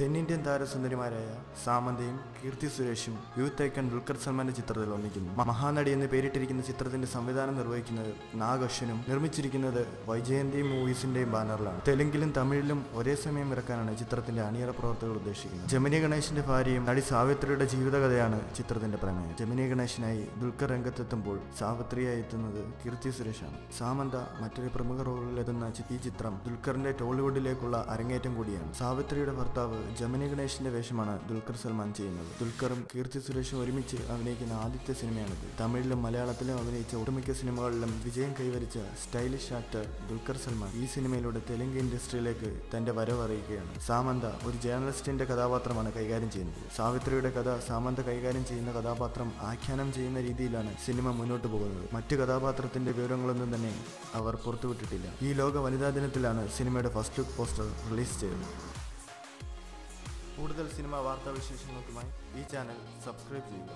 തെന്നിന്ത്യൻ താരസുന്ദരിമാരായ സാമന്തയും കീർത്തി സുരേഷും youth icon Dulquer സൽമാന്റെ ചിത്രത്തിൽ ഒന്നിക്കുന്നു മഹാനടി എന്ന് പേരിട്ടിരിക്കുന്ന ചിത്രത്തിന്റെ സംവിധാനം നിർവഹിക്കുന്നത് നാഗശ്വനും നിർമ്മിച്ചിരിക്കുന്നത് വൈജയന്തി മൂവീസിന്റെയും ബാനറിലാണ്. തെലുങ്കിലും തമിഴിലും ഒരേ സമയം ഇറക്കാനാണ് ചിത്രത്തിന്റെ അണിയറ പ്രവർത്തകർ ഉദ്ദേശിക്കുന്നത്. ജമിനി ഗണേശിന്റെ ഭാര്യയും നടി സാവിത്രിയുടെ ജീവിതകഥയാണ് ചിത്രത്തിന്റെ പ്രമേയം. ജമിനി ഗണേശനായി ദുൽഖർ രംഗത്തെത്തുമ്പോൾ സാവിത്രിയായി എത്തുന്നത് കീർത്തി സുരേഷാണ്. സാമന്ത മറ്റൊരു പ്രമുഖ റോളിൽ എത്തുന്ന ഈ ചിത്രം ദുൽഖറിന്റെ ടോളിവുഡിലേക്കുള്ള അരങ്ങേറ്റം കൂടിയാണ്. സാവിത്രിയുടെ ഭർത്താവ് ജമിനി ഗണേഷിന്റെ വേഷമാണ് ദുൽഖർ സൽമാൻ ചെയ്യുന്നത്. ദുൽഖറും കീർത്തി സുരേഷും ഒരുമിച്ച് അഭിനയിക്കുന്ന ആദ്യത്തെ സിനിമയാണിത്. തമിഴിലും മലയാളത്തിലും അഭിനയിച്ച ഒട്ടുമിക്ക സിനിമകളിലും വിജയം കൈവരിച്ച സ്റ്റൈലിഷ് ആക്ടർ ദുൽഖർ സൽമാൻ ഈ സിനിമയിലൂടെ തെലുങ്ക് ഇൻഡസ്ട്രിയിലേക്ക് തന്റെ വരവ് അറിയിക്കുകയാണ്. സാമന്ത ഒരു ജേർണലിസ്റ്റിന്റെ കഥാപാത്രമാണ് കൈകാര്യം ചെയ്യുന്നത്. സാവിത്രിയുടെ കഥ സാമന്ത കൈകാര്യം ചെയ്യുന്ന കഥാപാത്രം ആഖ്യാനം ചെയ്യുന്ന രീതിയിലാണ് സിനിമ മുന്നോട്ട് പോകുന്നത്. മറ്റു കഥാപാത്രത്തിന്റെ വിവരങ്ങളൊന്നും തന്നെ അവർ പുറത്തുവിട്ടിട്ടില്ല. ഈ ലോക വനിതാ ദിനത്തിലാണ് സിനിമയുടെ ഫസ്റ്റ് ലുക്ക് പോസ്റ്റർ റിലീസ് ചെയ്തത്. കൂടുതൽ സിനിമ വാർത്താ വിശേഷങ്ങൾക്കുമായി ഈ ചാനൽ സബ്സ്ക്രൈബ് ചെയ്യുക.